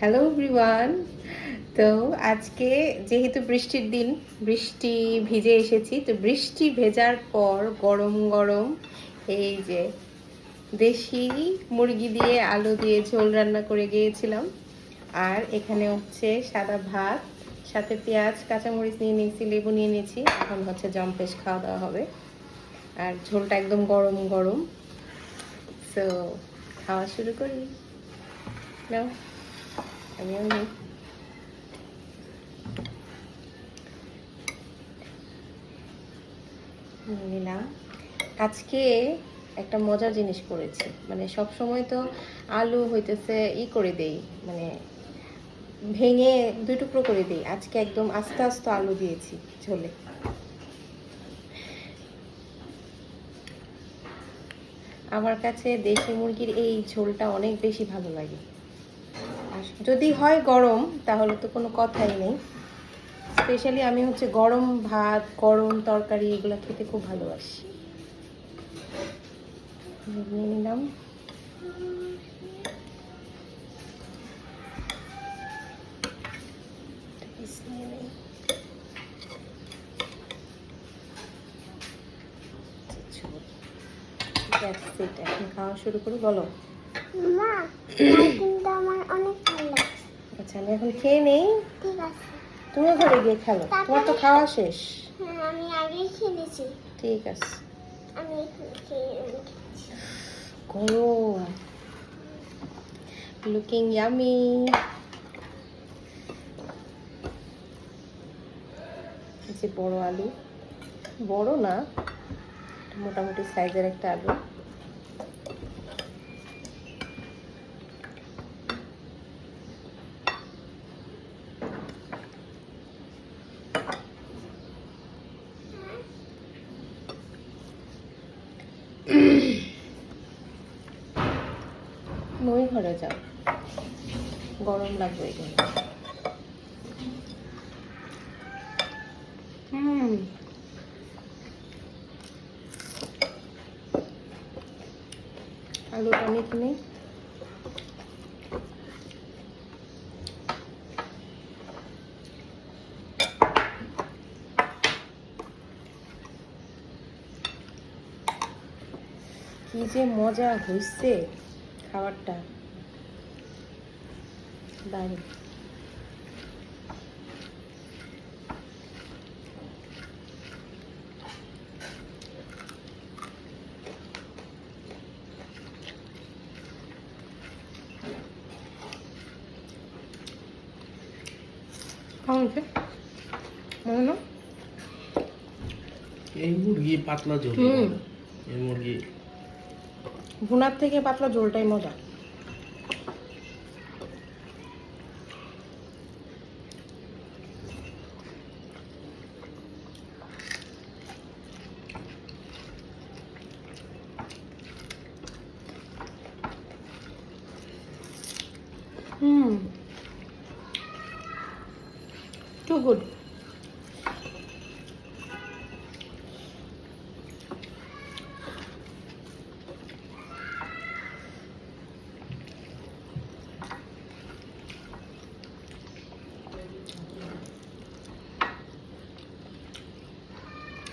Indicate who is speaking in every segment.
Speaker 1: Hello everyone তো আজকে যেহেতু বৃষ্টির দিন, বৃষ্টি ভিজে এসেছি, তো বৃষ্টি ভেজার পর গরম গরম এই যে দেশি মুরগি দিয়ে আলু দিয়ে ঝোল রান্না করে গিয়েছিলাম। আর এখানে হচ্ছে সাদা ভাত, সাথে পেঁয়াজ, কাঁচামরিচ নিয়ে নিয়েছি, লেবু নিয়ে নিয়েছি। এখন হচ্ছে জম্পেশ খাওয়া দাওয়া হবে। আর ঝোলটা একদম গরম গরম। তো খাওয়া শুরু করি। আমিও নিই নিলাম আজকে একটা মজার জিনিস করেছি। মানে সব সময় তো আলু হইতেছে ই করে দেই মানে ভেঙে দুই টুকরো করে দিই। আজকে একদম আস্তে আস্তে আলু দিয়েছি ঝোলে। আমার কাছে দেশি মুরগির এই ঝোলটা অনেক বেশি ভালো লাগে। যদি হয় গরম, তাহলে তো কোনো কথাই নেই। স্পেশালি আমি হচ্ছে গরম ভাত, গরম তরকারি, এগুলো খেতে খুব ভালোবাসি। নিলাম। খাওয়া শুরু করি, বলো
Speaker 2: মা কিন্তু আমার অনেক ভালো লাগছে
Speaker 1: আচ্ছা আমি এখন খেয়ে নেই?
Speaker 2: ঠিক আছে।
Speaker 1: তুমিও ঘরে গিয়ে খেলো? তোমার তো খাওয়া শেষ?
Speaker 2: হ্যাঁ, আমি আগেই খেলেছি
Speaker 1: ঠিক আছে।
Speaker 2: আমি।
Speaker 1: গরম লুকিং ইয়ামি যে বড় আলু। বড় না মোটামুটি সাইজের একটা আলু। মই ঘরে যাও। গরম লাগবে এখানে হুম। আলুটা আমি কিনে কি যে মজা হয়েছে খাবারটা। দারুণ। কেমন হচ্ছে মনে না
Speaker 3: এই মুরগি পাতলা ঝোল
Speaker 1: হুম।
Speaker 3: এই মুরগি
Speaker 1: ভুনার থেকে পাতলা ঝোলটাই মজা। হুম। টু গুড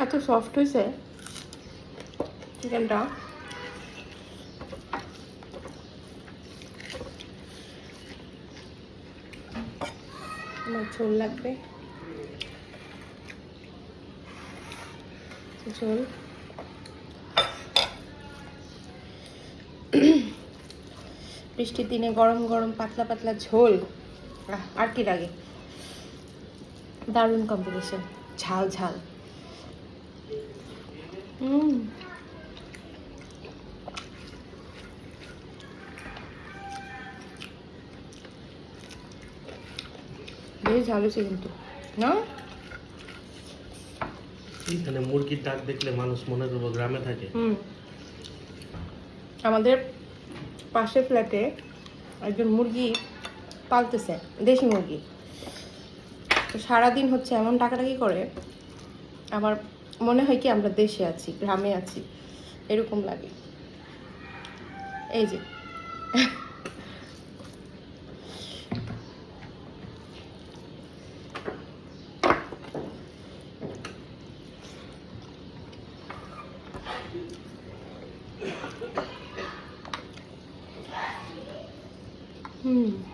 Speaker 1: এত সফট হয়েছে চিকেনটা আমার ঝোল লাগবে। ঝোল। বৃষ্টির দিনে গরম গরম পাতলা পাতলা ঝোল। আর কি লাগে? দারুণ কম্বিনেশন ঝাল ঝাল। হুম বেশ ঝাল হয়েছে কিন্তু না?
Speaker 3: এখানে মুরগির ডাক দেখলে মানুষ মনে করব গ্রামে থাকে।
Speaker 1: হুম। আমাদের পাশের ফ্ল্যাটে একজন মুরগি পালতেছে দেশি মুরগি। তো সারাদিন হচ্ছে এমন টাকাটাকি করে আমার মনে হয় কি আমরা দেশে আছি গ্রামে আছি এরকম লাগে। এই যে। হুম।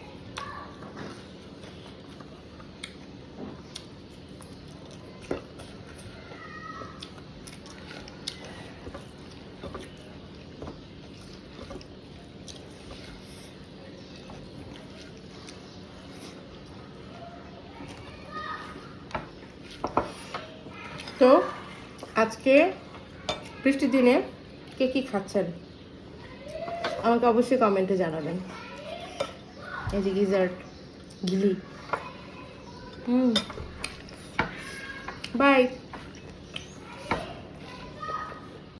Speaker 1: তো আজকে বৃষ্টির দিনে কে কী খাচ্ছেন? আমাকে অবশ্যই কমেন্টে জানাবেন। এই যে গিজার্ট গিলি হুম। বাই।